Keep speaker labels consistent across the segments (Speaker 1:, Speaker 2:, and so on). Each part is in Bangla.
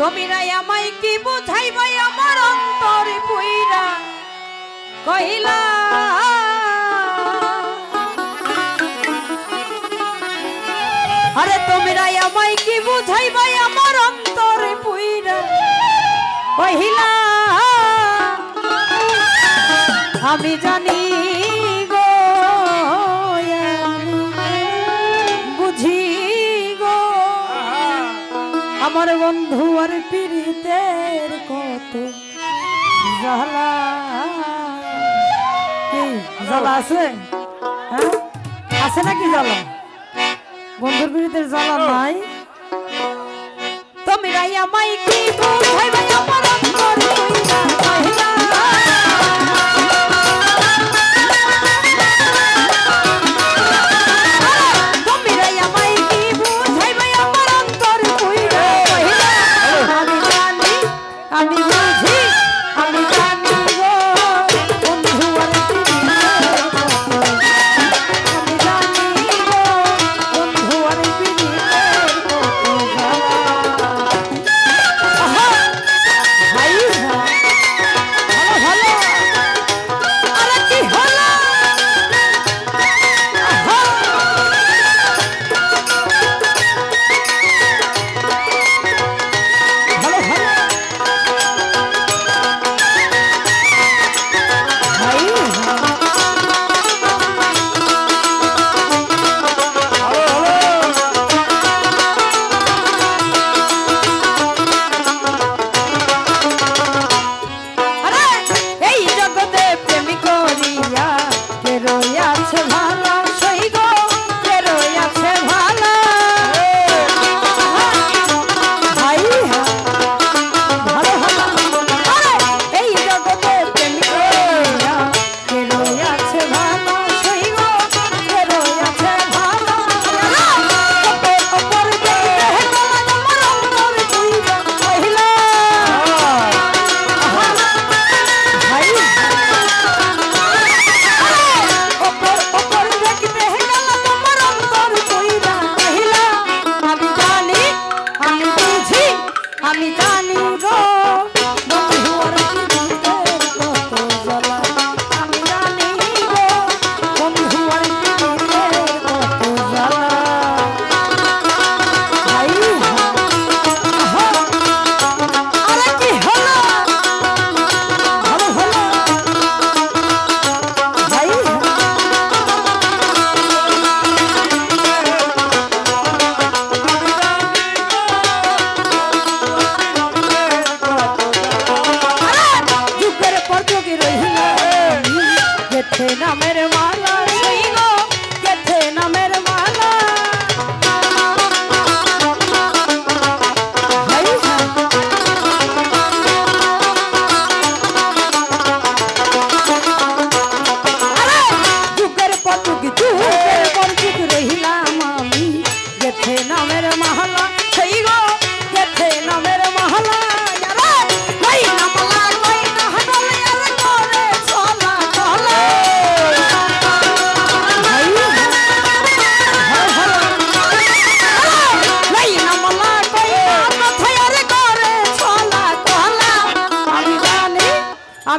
Speaker 1: তুমি নাই আমায় কি বুঝাইবাই আমার অন্তর পুইরা? কহিলা, আরে তুমি নাই আমায় কি বুঝাইবাই আমার অন্তর পুইরা? কহিলা, আমি জানি আমার বন্ধু আর পীড়িতের কত জ্বালা? আছে? হ্যাঁ? আছে নাকি জ্বালা? বন্ধুর পীড়িতের জ্বালা নাই? তোমরাই আমায় কি বল ভাই ভাই আমার আমি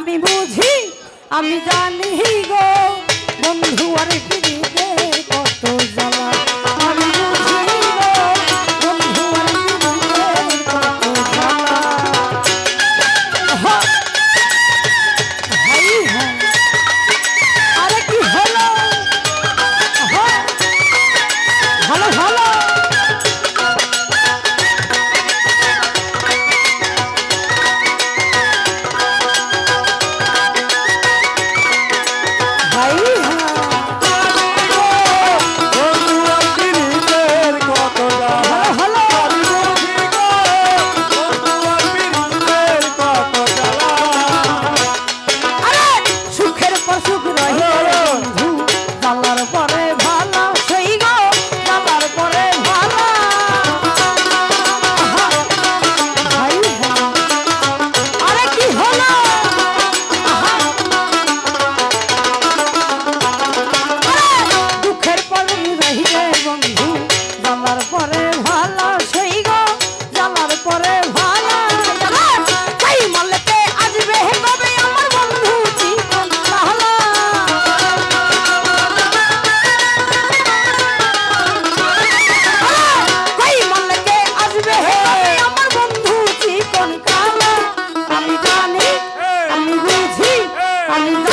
Speaker 1: আমি বুঝি আমি জানি গো বন্ধু আর কি I'm.